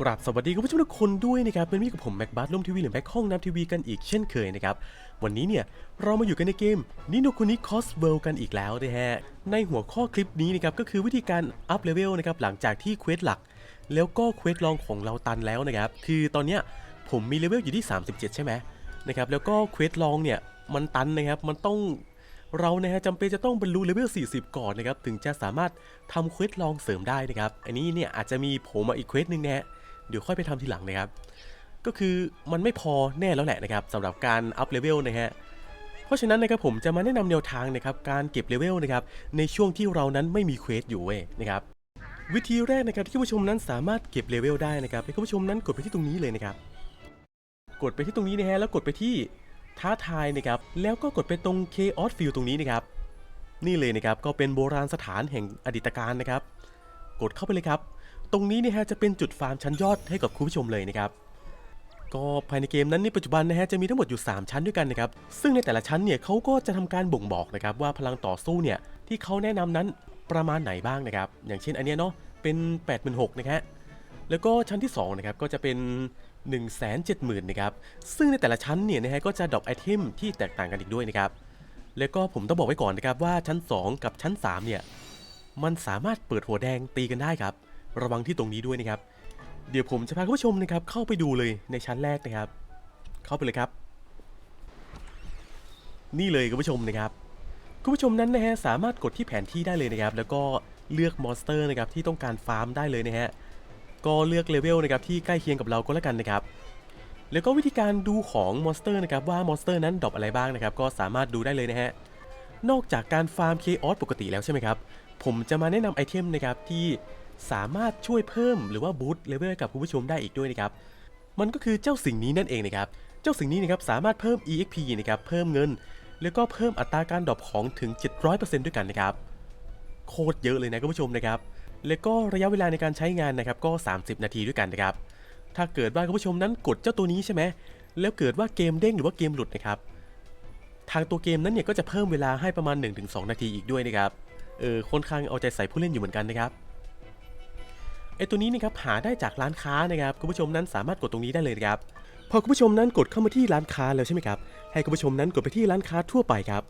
กราบสวัสดีคุณผู้ชมทุกคนด้วยนะครับเป็นมิตรกับผมแม็กบัสลมทีวีหรือแม็กห้องน้ำทีวีกันอีกเช่นเคยนะครับ วันนี้เนี่ยเรามาอยู่กันในเกมนิโนคุนิคอสเวิลกันอีกแล้วนะฮะ ในหัวข้อคลิปนี้นะครับก็คือวิธีการอัพเลเวลนะครับหลังจากที่เควสหลัก แล้วก็เควสรองของเราตันแล้วนะครับ คือตอนเนี้ยผมมีเลเวลอยู่ที่ 37 ใช่ไหมนะครับแล้วก็เควสรองเนี่ยมันตันนะครับมันต้องเรานะฮะจำเป็นจะต้องบรรลุเลเวล 40 ก่อนนะครับถึงจะสามารถทำเควสลองเสริมได้นะครับอันนี้เนี่ยอาจจะมีผล่มาอีกเควสหนึ่งนะฮะ เดี๋ยวค่อยไปทำทีหลังนะครับ ก็คือมันไม่พอแน่แล้วแหละนะครับสำหรับการอัพเลเวลนะฮะเพราะฉะนั้นนะครับผมจะมาแนะนำแนวทางนะครับการเก็บเลเวลนะครับในช่วงที่เรานั้นไม่มีเควสอยู่เว้ยนะครับวิธีแรกนะครับที่ผู้ชมนั้นสามารถเก็บเลเวลได้นะครับให้ผู้ชมนั้นกดไปที่ตรงนี้เลยนะครับ กดไปที่ตรงนี้นะฮะแล้วกดไปที่ท้าทายนะครับแล้วก็กดไปตรง Chaos Field ตรงนี้นะครับนี่เลยนะครับก็เป็นโบราณสถานแห่งอดีตการนะครับ กดเข้าไปเลยครับ ตรงนี้นี่ฮะจะเป็นจุดฟาร์มชั้นยอดให้กับคุณผู้ชมเลยนะครับก็ภายในเกมนั้นในปัจจุบันนะฮะจะมีทั้งหมดอยู่ 3 ชั้นด้วยกันนะครับซึ่งในแต่ละชั้นเนี่ยเขาก็จะทำการบ่งบอกนะครับว่าพลังต่อสู้เนี่ยที่เขาแนะนำนั้นประมาณไหนบ้างนะครับอย่างเช่นอันเนี้ยเนาะเป็น86,000นะฮะแล้วก็ชั้นที่2นะครับก็จะเป็น 170,000นะครับซึ่งในแต่ละชั้นเนี่ยนะฮะก็จะดรอปไอเทมที่แตกต่างกันอีกด้วยนะครับแล้วก็ผมต้องบอกไว้ก่อนนะครับว่าชั้น 2 กับชั้น3เนี่ยมันสามารถเปิดหัวแดงตีกันได้ครับ ระวังที่ตรงนี้ด้วยนะครับ เดี๋ยวผมจะพาคุณผู้ชมนะครับเข้าไปดูเลยในชั้นแรกนะครับ เข้าไปเลยครับ นี่เลยคุณผู้ชมนะครับคุณผู้ชมนั้นนะฮะสามารถกดที่แผนที่ได้เลยนะครับ แล้วก็เลือกมอนสเตอร์นะครับที่ต้องการฟาร์มได้เลยนะฮะก็เลือกเลเวลนะครับที่ใกล้เคียงกับเราก็แล้วกันนะครับ แล้วก็วิธีการดูของมอนสเตอร์นะครับว่ามอนสเตอร์นั้นดรอปอะไรบ้างนะครับ ก็สามารถดูได้เลยนะฮะนอกจากการฟาร์มเคออสปกติแล้วใช่ไหมครับผมจะมาแนะนำไอเทมนะครับที่ สามารถช่วยเพิ่มหรือว่าบูตต์เลเวลให้กับคุณผู้ชมได้อีกด้วยนะครับ มันก็คือเจ้าสิ่งนี้นั่นเองนะครับ เจ้าสิ่งนี้นะครับสามารถเพิ่ม EXP นะครับเพิ่มเงิน แล้วก็เพิ่มอัตราการดรอปของถึง 700%ด้วยกันนะครับ โคตรเยอะเลยนะคุณผู้ชมนะครับ แล้วก็ระยะเวลาในการใช้งานนะครับก็ 30 นาทีด้วยกันนะครับ ถ้าเกิดว่าคุณผู้ชมนั้นกดเจ้าตัวนี้ใช่ไหมแล้วเกิดว่าเกมเด้งหรือว่าเกมหลุดนะครับ ทางตัวเกมนั้นเนี่ยก็จะเพิ่มเวลาให้ประมาณ 1-2 นาทีอีกด้วยนะครับ เออค่อนข้างเอาใจใส่ผู้เล่นอยู่เหมือนกันนะครับ อตัวนี้นะครับหาได้จากร้านค้านะครับคุณผู้ชมนั้นสามารถกดตรงนี้ได้เลยครับพอคุณผู้ชมนั้นกดเข้ามาที่ร้านค้าแล้วใช่ไหมครับให้คุณผู้ชมนั้นกดไปที่ร้านค้าทั่วไปครับ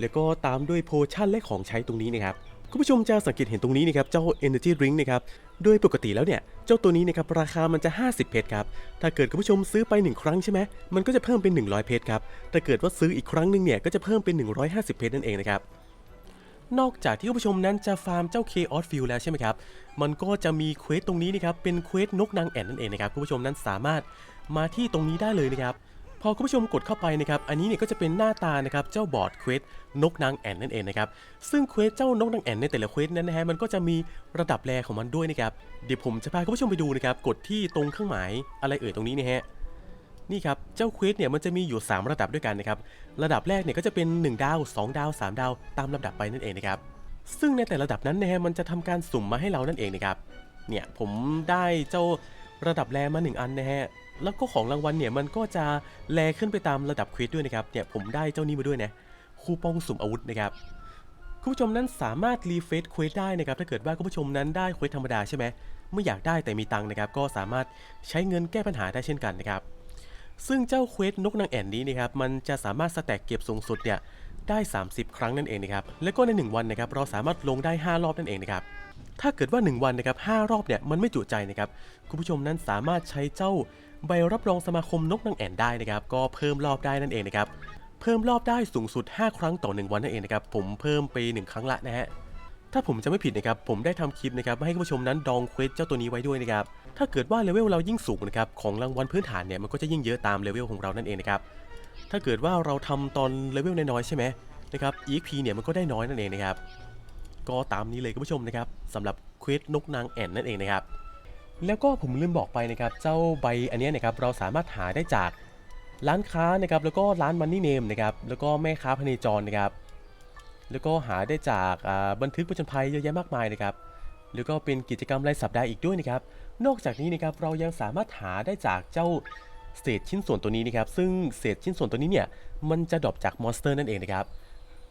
แล้วก็ตามด้วยโพชั่นและของใช้ตรงนี้นะครับคุณผู้ชมจะสังเกตเห็นตรงนี้นะครับเจ้า Energy Drink นะครับโดยปกติแล้วเนี่ยเจ้าตัวนี้นะครับราคามันจะ 50 เพชรครับถ้าเกิดคุณผู้ชมซื้อไป 1 ครั้งใช่ไหมมันก็จะเพิ่มเป็น 100 เพชรครับถ้าเกิดว่าซื้ออีกครั้งหนึงเนี่ยก็จะเพิ่มเป็น 150 เพชรนั่นเองนะครับ นอกจากที่ผู้ชมนั้นจะฟาร์มเจ้า Chaos Field แล้วใช่ไหมครับ มันก็จะมีเควสตรงนี้นะครับ เป็นเควสนกนางแอ่นนั่นเองนะครับ คุณผู้ชมนั้นสามารถมาที่ตรงนี้ได้เลยนะครับ พอคุณผู้ชมกดเข้าไปนะครับ อันนี้เนี่ยก็จะเป็นหน้าตานะครับ เจ้าบอร์ดเควสนกนางแอ่นนั่นเองนะครับ ซึ่งเควสเจ้านกนางแอ่นในแต่ละเควสนั้นนะฮะ มันก็จะมีระดับแรของมันด้วยนะครับ เดี๋ยวผมจะพาคุณผู้ชมไปดูนะครับ กดที่ตรงเครื่องหมายอะไรเอ่ยตรงนี้นะฮะ นี่ครับ เจ้าเควสเนี่ยมันจะมีอยู่ 3 ระดับด้วยกันนะครับ ระดับแรกเนี่ยก็จะเป็น 1 ดาว 2 ดาว 3 ดาว ตามลำดับไปนั่นเองนะครับ ซึ่งในแต่ระดับนั้นนะฮะมันจะทำการสุ่มมาให้เรานั่นเองนะครับ เนี่ยผมได้เจ้าระดับแรมา 1 อันนะฮะ แล้วก็ของรางวัลเนี่ยมันก็จะแลขึ้นไปตามระดับเควสด้วยนะครับ เนี่ยผมได้เจ้านี้มาด้วยนะ คูปองสุ่มอาวุธนะครับคุณผู้ชมนั้นสามารถรีเฟซเควสได้นะครับถ้าเกิดว่าคุณผู้ชมนั้นได้เควสธรรมดาใช่ไหมไม่อยากได้แต่มีตังค์นะครับก็สามารถใช้เงินแก้ปัญหาได้เช่นกันนะครับ ซึ่งเจ้าเควสนกนางแอ่นนี้นะครับมันจะสามารถสแต็กเก็บสูงสุดเนี่ยได้ 30 ครั้งนั่นเองนะครับแล้วก็ใน 1 วันนะครับเราสามารถลงได้ 5 รอบนั่นเองนะครับถ้าเกิดว่า 1 วันนะครับ5รอบเนี่ยมันไม่จุใจนะครับคุณผู้ชมนั้นสามารถใช้เจ้าใบรับรองสมาคมนกนางแอ่นได้นะครับก็เพิ่มรอบได้นั่นเองนะครับเพิ่มรอบได้สูงสุด 5 ครั้งต่อ 1 วันนั่นเองนะครับผมเพิ่มไป 1 ครั้งละนะฮะถ้าผมจะไม่ผิดนะครับผมได้ทำคลิปนะครับให้คุณผู้ชมนั้นดองเควสเจ้าตัวนี้ไว้ด้วยนะครับ ถ้าเกิดว่าเลเวลเรายิ่งสูงนะครับของรางวัลพื้นฐานเนี่ยมันก็จะยิ่งเยอะตามเลเวลของเรานั่นเองนะครับถ้าเกิดว่าเราทำตอนเลเวลน้อยๆใช่ไหมนะครับ EXP เนี่ยมันก็ได้น้อยนั่นเองนะครับก็ตามนี้เลยคุณผู้ชมนะครับสำหรับเควสนกนางแอ่นนั่นเองนะครับแล้วก็ผมลืมบอกไปนะครับเจ้าใบอันนี้นะครับเราสามารถหาได้จากร้านค้านะครับแล้วก็ร้านมันนี่เนมนะครับแล้วก็แม่ค้าพเนจรนะครับแล้วก็หาได้จากบันทึกประจนภัยเยอะแยะมากมายนะครับแล้วก็เป็นกิจกรรมรายสัปดาห์อีกด้วยนะครับ นอกจากนี้นะครับเรายังสามารถหาได้จากเจ้าเศษชิ้นส่วนตัวนี้นะครับซึ่งเศษชิ้นส่วนตัวนี้เนี่ยมันจะดรอปจากมอนสเตอร์นั่นเองนะครับ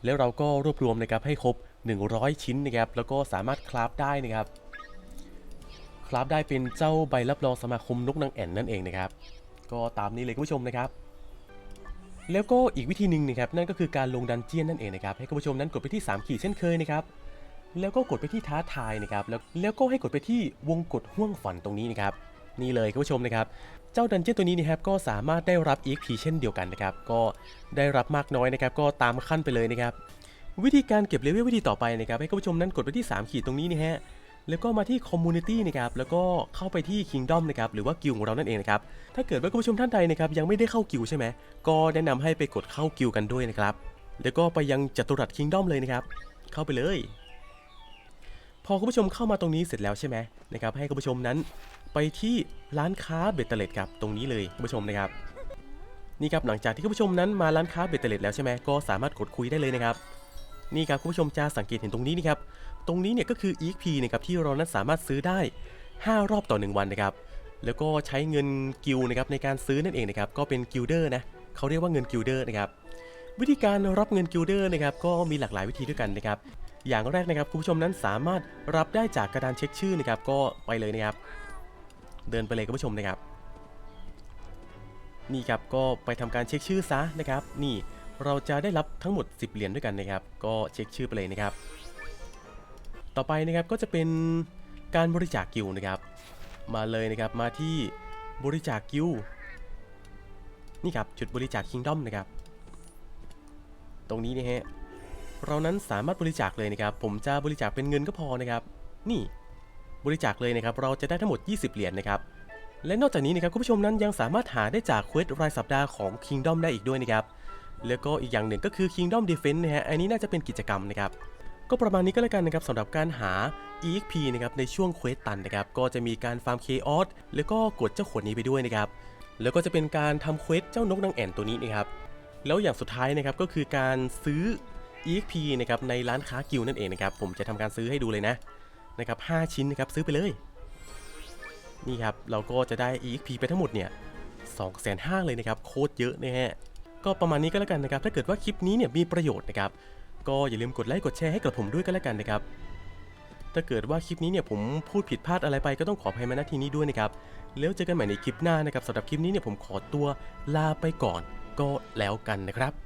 แล้วเราก็รวบรวมนะครับให้ครบ 100 ชิ้นนะครับแล้วก็สามารถคราฟได้นะครับคราฟได้เป็นเจ้าใบรับรองสมาคมนกนางแอ่นนั่นเองนะครับ ก็ตามนี้เลยคุณผู้ชมนะครับ แล้วก็อีกวิธีหนึ่งนะครับนั่นก็คือการลงดันเจียนนั่นเองนะครับให้คุณผู้ชมนั้นกดไปที่3ขีดเช่นเคยนะครับ แล้วก็กดไปที่ท้าทายนะครับแล้วแล้วก็ให้กดไปที่วงกดห่วงฝันตรงนี้นะครับนี่เลยคุณผู้ชมนะครับ เจ้าดันเจี้ยนตัวนี้นะครับก็สามารถได้รับ EXP เช่นเดียวกันนะครับ ก็ได้รับมากน้อยนะครับ ก็ตามขั้นไปเลยนะครับ วิธีการเก็บเลเวลวิธีต่อไปนะครับ ให้คุณผู้ชมนั้นกดไปที่ 3 ขีดตรงนี้นะฮะแล้วก็มาที่ Community นะครับ แล้วก็เข้าไปที่ Kingdom นะครับ หรือว่ากิลของเรานั่นเองนะครับ ถ้าเกิดว่าคุณผู้ชมท่านใดนะครับยังไม่ได้เข้ากิลใช่ไหม ก็แนะนำให้ไปกดเข้ากิลกันด้วยนะครับ แล้วก็ไปยังจัตุรัส Kingdom เลยนะครับ เข้าไปเลย พอคุณผู้ชมเข้ามาตรงนี้เสร็จแล้วใช่ไหมนะครับให้คุณผู้ชมนั้นไปที่ร้านค้าเบตเตอร์เลดครับตรงนี้เลยคุณผู้ชมนะครับนี่ครับหลังจากที่คุณผู้ชมนั้นมาร้านค้าเบตเตอร์เลดแล้วใช่ไหมก็สามารถกดคุยได้เลยนะครับนี่ครับคุณผู้ชมจะสังเกตเห็นตรงนี้นี่ครับตรงนี้เนี่ยก็คือ EXP นะครับที่เรานั้นสามารถซื้อได้ 5 รอบต่อ 1 วันนะครับแล้วก็ใช้เงินกิลนะครับในการซื้อนั่นเองนะครับก็เป็นกิลเดอร์นะเขาเรียกว่าเงินกิลเดอร์นะครับวิธีการรับเงินกิลเดอร์นะครับก็มีหลากหลายวิธีด้วยกันนะครับ อย่างแรกนะครับคุณผู้ชมนั้นสามารถรับได้จากกระดานเช็คชื่อนะครับ ก็ไปเลยนะครับ เดินไปเลยคุณผู้ชมนะครับ นี่ครับก็ไปทำการเช็คชื่อซะนะครับ นี่เราจะได้รับทั้งหมด 10 เหรียญด้วยกันนะครับ ก็เช็คชื่อไปเลยนะครับ ต่อไปนะครับก็จะเป็นการบริจาคกิลด์นะครับ มาเลยนะครับมาที่บริจาคกิลด์นี่ครับจุดบริจาคคิงดอมนะครับ ตรงนี้นะฮะ เรานั้นสามารถบริจาคเลยนะครับ ผมจะบริจาคเป็นเงินก็พอนะครับ นี่บริจาคเลยนะครับ เราจะได้ทั้งหมด 20 เหรียญนะครับ และนอกจากนี้นะครับคุณผู้ชมนั้นยังสามารถหาได้จากเควสรายสัปดาห์ของ Kingdom ได้อีกด้วยนะครับ แล้วก็อีกอย่างหนึ่งก็คือ Kingdom Defense นะฮะ อันนี้น่าจะเป็นกิจกรรมนะครับ ก็ประมาณนี้ก็แล้วกันนะครับสำหรับการหา EXP นะครับในช่วงเควสตันนะครับ ก็จะมีการฟาร์ม Chaos แล้วก็กดเจ้าขวดนี้ไปด้วยนะครับ แล้วก็จะเป็นการทำเควสเจ้านกนางแอ่นตัวนี้นะครับ แล้วอย่างสุดท้ายนะครับก็คือการซื้อ EXP นะครับในร้านค้ากิลนั่นเองนะครับผมจะทำการซื้อให้ดูเลยนะนะครับ5ชิ้นนะครับซื้อไปเลย นี่ครับเราก็จะได้ EXP ไปทั้งหมดเนี่ย2,500,000เลยนะครับโคตรเยอะนะฮะก็ประมาณนี้ก็แล้วกันนะครับถ้าเกิดว่าคลิปนี้เนี่ยมีประโยชน์นะครับก็อย่าลืมกดไลค์กดแชร์ให้กับผมด้วยก็แล้วกันนะครับถ้าเกิดว่าคลิปนี้เนี่ยผมพูดผิดพลาดอะไรไปก็ต้องขออภัยมาณที่นี้ด้วยนะครับแล้วเจอกันใหม่ในคลิปหน้านะครับสำหรับคลิปนี้เนี่ยผมขอตัวลาไปก่อนก็แล้วกันนะครับ